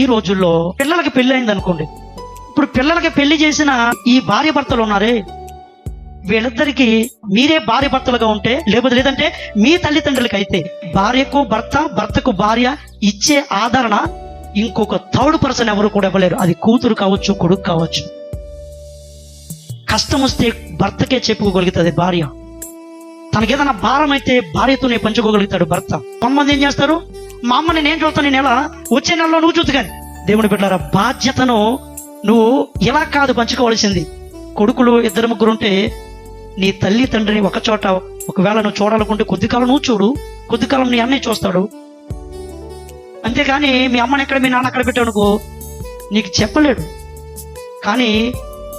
ఈ రోజుల్లో పిల్లలకి పెళ్ళి అయింది అనుకోండి ఇప్పుడు పిల్లలకి పెళ్ళి చేసిన ఈ భార్య భర్తలు ఉన్నారే? వీళ్ళిద్దరికి మీరే భార్య భర్తలుగా ఉంటే లేకపోతే లేదంటే మీ తల్లిదండ్రులకి అయితే భార్యకు భర్త భర్తకు భార్య ఇచ్చే ఆదరణ ఇంకొక థర్డ్ పర్సన్ ఎవరు కూడా ఇవ్వలేరు. అది కూతురు కావచ్చు కొడుకు కావచ్చు. కష్టం వస్తే భర్తకే చెప్పుకోగలుగుతుంది భార్య. తనకేదైనా భారం అయితే భార్యతోనే పంచుకోగలుగుతాడు భర్త. కొంతమంది ఏం చేస్తారు? మా అమ్మని నేను చూస్తాను నేను నెల? వచ్చే నెలలో నువ్వు చూద్దు కానీ. దేవుని బిడ్డారా బాధ్యతను నువ్వు ఇలా కాదు పంచుకోవాల్సింది. కొడుకులు ఇద్దరు ముగ్గురు ఉంటే నీ తల్లి తండ్రిని ఒక చోట ఒకవేళ నువ్వు చూడాలనుకుంటే కొద్ది కాలం నువ్వు చూడు. కొద్ది కాలం నీ అన్నయ్య చూస్తాడు. అంతేగాని మీ అమ్మని ఎక్కడ మీ నాన్న అక్కడ పెట్టావు నీకు చెప్పలేడు. కానీ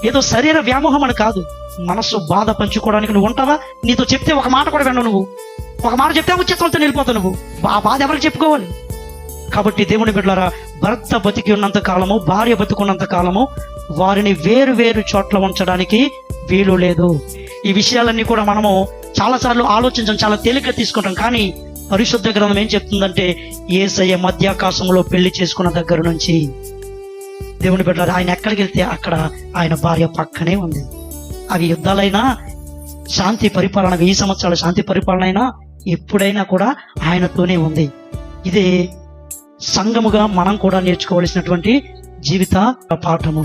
ఏదో శరీర వ్యామోహం అని కాదు. మనసు బాధ పంచుకోవడానికి నువ్వు ఉంటావా? నీతో చెప్తే ఒక మాట కూడా వినవు నువ్వు. ఒక మాట చెప్తే ఉచితంతో వెళ్ళిపోతావు నువ్వు. ఆ బాధ ఎవరికి చెప్పుకోవాలి? కాబట్టి దేవుని బిడ్డలారా భర్త బతికి ఉన్నంత కాలము భార్య బతుకున్నంత కాలము వారిని వేరు వేరు చోట్ల ఉంచడానికి వీలు లేదు. ఈ విషయాలన్నీ కూడా మనము చాలాసార్లు ఆలోచించడం చాలా తేలిక తీసుకుంటాం. కానీ పరిశుద్ధ గ్రంథం ఏం చెప్తుందంటే ఏసయ్య మధ్యాకాశంలో పెళ్ళి చేసుకున్న దగ్గర నుంచి దేవుని బిడ్డలారా ఆయన ఎక్కడికి వెళ్తే అక్కడ ఆయన భార్య పక్కనే ఉంది. అవి యుద్ధాలైనా శాంతి పరిపాలన వెయ్యి సంవత్సరాల శాంతి పరిపాలన అయినా ఎప్పుడైనా కూడా ఆయనతోనే ఉంది. ఇదే సంఘముగా మనం కూడా నేర్చుకోవలసినటువంటి జీవిత పాఠము.